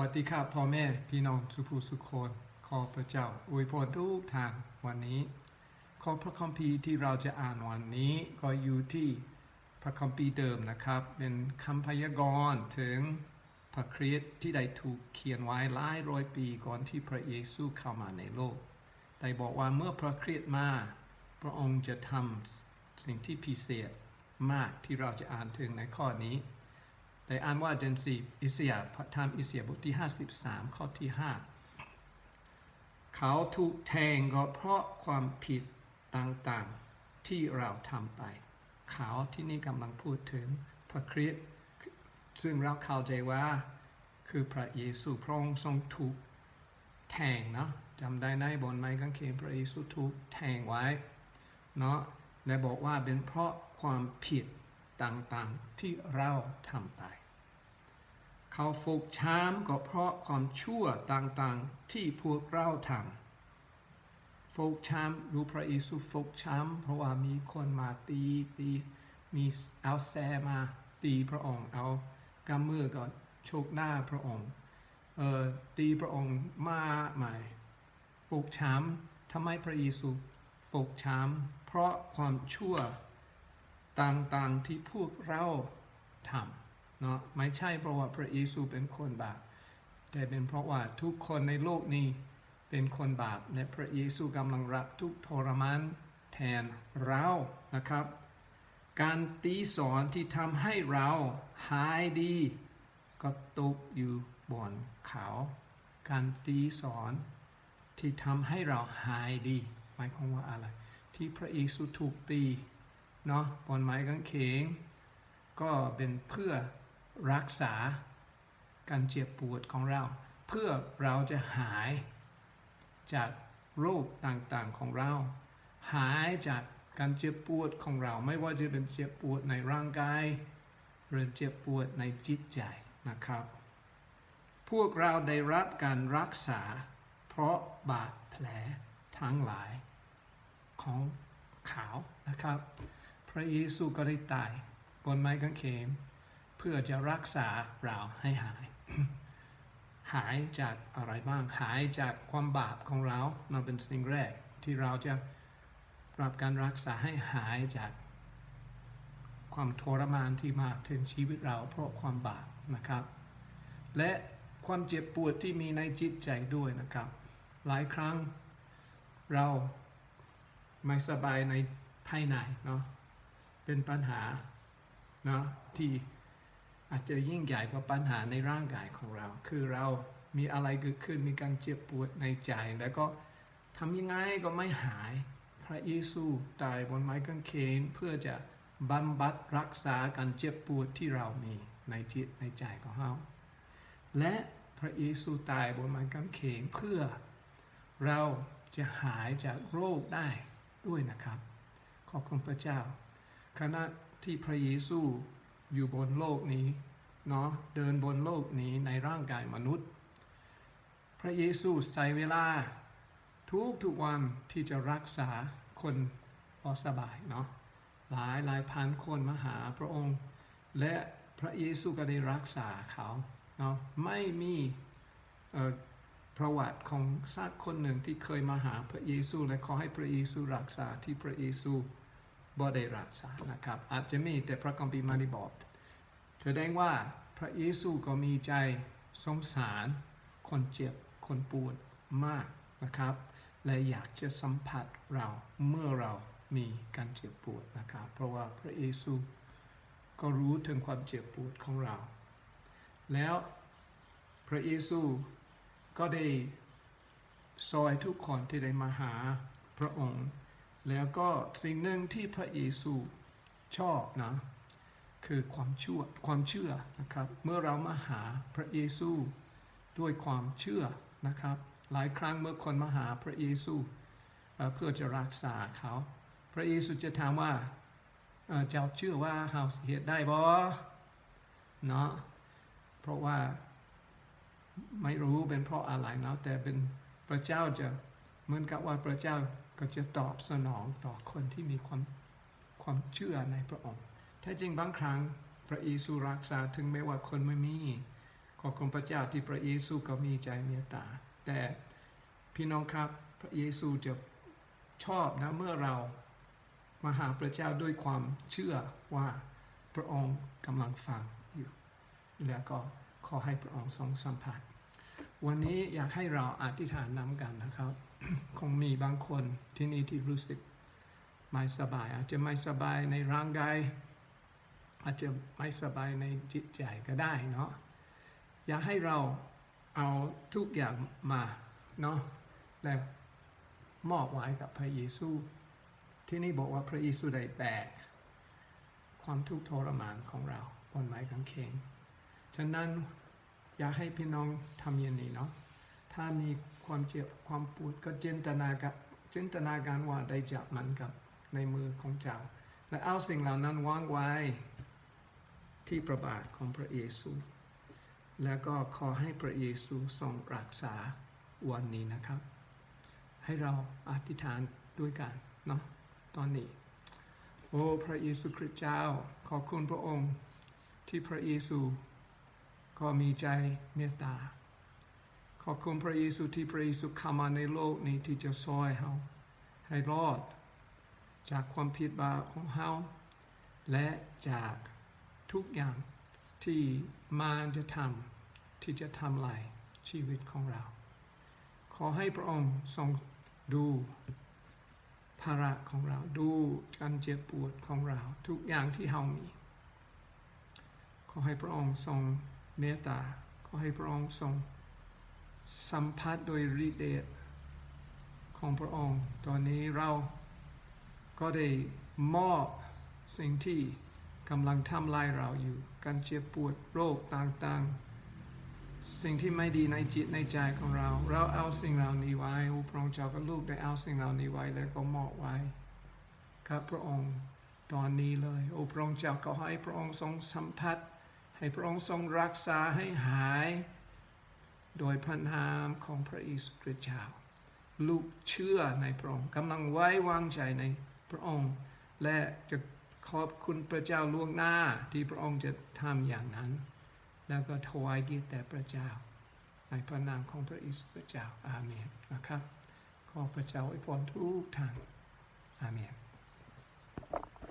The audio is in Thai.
วัสดีครับพ่อแม่พี่น้องสุภูสุคนขอพระเจ้าอวยพรทุกท่านวันนี้ ขอพระคัมภีร์ที่เราจะอ่านวันนี้ก็อยู่ที่พระคัมภีร์เดิมนะครับ เป็นคำพยากรณ์ถึงพระคริสต์ที่ได้ถูกเขียนไว้หลายร้อยปีก่อนที่พระเยซูเข้ามาในโลก ได้บอกว่าเมื่อพระคริสต์มา พระองค์จะทำสิ่งที่พิเศษมากที่เราจะอ่านถึงในข้อนี้ ได้อ่านว่าเดนสีอิสยาห์พระธรรมอิสยาห์บทที่ 53 ข้อที่ 5 เขาถูกแทงก็เพราะความผิดต่างๆที่เราทำไป เขาที่นี่กำลังพูดถึงพระคริสต์ซึ่งเราเข้าใจว่าคือพระเยซูพระองค์ทรงถูกแทงเนาะจำได้ในบนไม้กางเขนพระเยซูถูกแทงไว้เนาะและบอกว่าเป็นเพราะความผิด ต่างๆที่เราทำไป เขาฟกช้ำก็เพราะความชั่วต่างๆที่พวกเราทำฟกช้ำรู้พระเยซูฟกช้ำเพราะว่ามีคนมาตีตีมีเอาแซมาตีพระองค์เอากำมือก็โชกหน้าพระองค์เอ่อตีพระองค์มาใหม่ฟกช้ำทำไมพระเยซูฟกช้ำเพราะความชั่ว ต่างๆที่พวกเราทำเนาะไม่ใช่เพราะว่าพระเยซูเป็นคนบาปแต่เป็นเพราะว่าทุกคนในโลกนี้เป็นคนบาปและพระเยซูกำลังรับทุกทรมานแทนเรานะครับ การตีสอนที่ทำให้เราหายดี ก็ตกอยู่บนเขา การตีสอนที่ทำให้เราหายดีหมายความว่าอะไร ที่พระเยซูถูกตี เนาะบนไม้กางเขนก็เป็นเพื่อรักษาการเจ็บปวดของเรา เพื่อเราจะหายจากโรคต่างๆของเรา หายจากการเจ็บปวดของเรา ไม่ว่าจะเป็นเจ็บปวดในร่างกาย หรือเจ็บปวดในจิตใจนะครับ พวกเราได้รับการรักษา เพราะบาดแผลทั้งหลายของขาวนะครับ ระเยซูก็ได้ตายบนไม้กางเขนเพื่อจะรักษาเราให้หาย หายจากอะไรบ้าง หายจากความบาปของเรามันเป็นสิ่งแรกที่เราจะรับการรักษาให้หายจากความทรมานที่มาถึงชีวิตเราเพราะความบาปนะครับ และความเจ็บปวดที่มีในจิตใจด้วยนะครับ หลายครั้งเราไม่สบายในภายในเนาะ เป็นปัญหาเนาะที่อาจจะยิ่งใหญ่กว่าปัญหาในร่างกายของเรา คือเรามีอะไรเกิดขึ้นมีการเจ็บปวดในใจ แล้วก็ทำยังไงก็ไม่หาย พระเยซูตายบนไม้กางเขนเพื่อจะบำบัดรักษาการเจ็บปวดที่เรามีในจิตในใจของเราและพระเยซูตายบนไม้กางเขนเพื่อเราจะหายจากโรคได้ด้วยนะครับ ขอบคุณพระเจ้า ขณะที่พระเยซูอยู่บนโลกนี้เนาะเดินบนโลกนี้ในร่างกายมนุษย์ พระเยซูใช้เวลาทุกทุกวันที่จะรักษาคนพอสบายเนาะหลายหลายพันคนมาหาพระองค์ และพระเยซูก็ได้รักษาเขาเนาะไม่มีประวัติของสักคนหนึ่งที่เคยมาหาพระเยซู และขอให้พระเยซูรักษาที่พระเยซู บ่ได้รักษานะครับ อาจจะมีแต่พระคัมภีร์ไมาได้บอกแสดงว่าพระเยซูก็มีใจสงสาร คนเจ็บ คนปวดมากนะครับ และอยากจะสัมผัสเราเมื่อเรามีการเจ็บปวดนะครับ เพราะว่าพระเยซูก็รู้ถึงความเจ็บปวดของเรา แล้วพระเยซูก็ได้ซอยทุกคนที่ได้มาหาพระองค์ แล้วก็สิ่งหนึ่งที่พระเยซูชอบนะคือความเชื่อความเชื่อนะครับ เมื่อเรามาหาพระเยซูด้วยความเชื่อนะครับ หลายครั้งเมื่อคนมาหาพระเยซูเพื่อจะรักษาเขา พระเยซูจะถามว่าเจ้าเชื่อว่าเฮาสิเหตุได้บ่เนาะเพราะว่าไม่รู้เป็นเพราะอะไรเนาะแต่เป็นพระเจ้าจะเหมือนกับว่าพระเจ้า ก็จะตอบสนองต่อคนที่มีความความเชื่อในพระองค์แท้จริงบางครั้งพระเยซูรักษาถึงแม้ว่าคนไม่มีคอบคุณพระเจ้าที่พระเยซูก็มีใจเมตตา แต่พี่น้องครับพระเยซูจะชอบนะเมื่อเรามาหาพระเจ้าด้วยความเชื่อว่าพระองค์กำลังฟังอยู่ แล้วก็ขอให้พระองค์ทรงสัมผัส วันนี้อยากให้เราอธิษฐานนำกันนะครับ คงมีบางคนที่นี่ที่รู้สึกไม่สบาย อาจจะไม่สบายในร่างกายอาจจะไม่สบายในจิตใจก็ได้เนาะอยากให้เราเอาทุกอย่างมาเนาะแล้วมอบไว้กับพระเยซู ที่นี่บอกว่าพระเยซูได้แบกความทุกข์ทรมานของเราบนไม้กางเขนฉะนั้นอยากให้พี่น้องทำอย่างนี้เนาะ ถ้ามีความเจ็บความปวดก็จินตนาการจินตนาการว่าได้จับมันกับในมือของเจ้า และเอาสิ่งเหล่านั้นวางไว้ที่ประบาทของพระเยซู แล้วก็ขอให้พระเยซูทรงรักษาวันนี้นะครับ ให้เราอธิษฐานด้วยกันเนาะตอนนี้ โอ้พระเยซูคริสต์เจ้า ขอบคุณพระองค์ที่พระเยซู ก็มีใจเมตตา ขอบคุณพระเยซูที่พระเยซูเข้ามาในโลกนี้ที่จะซอยเราให้รอด จากความผิดบาปของเราและจากทุกอย่างที่มารจะทำที่จะทำลายชีวิตของเรา ขอให้พระองค์ทรงดูภาระของเราดูการเจ็บปวดของเรา ทุกอย่างที่เรามี ขอให้พระองค์ทรงเมตตา ขอให้พระองค์ทรง สัมผัสโดยฤทธิ์เดชของพระองค์ ตอนนี้เราก็ได้มอบสิ่งที่กำลังทำลายเราอยู่ การเจ็บปวดโรคต่างๆ สิ่งที่ไม่ดีในจิตในใจของเรา เราเอาสิ่งเหล่านี้ไว้โอ้พระองค์เจ้ากับลูกได้เอาสิ่งเหล่านี้ไว้แล้วก็มอบไว้กับพระองค์ตอนนี้เลยโอ้พระองค์เจ้าก็ให้พระองค์ทรงสัมผัส ให้พระองค์ทรงรักษาให้หาย โดยพระนามของพระเยซูคริสต์เจ้าลูกเชื่อในพระองค์กำลังไว้วางใจในพระองค์ และจะขอบคุณพระเจ้าล่วงหน้าที่พระองค์จะทำอย่างนั้น แล้วก็ถวายเกียรติแด่พระเจ้า ในพระนามของพระเยซูคริสต์เจ้าอาเมนนะครับ ขอพระเจ้าอวยพรทุกท่านอาเมน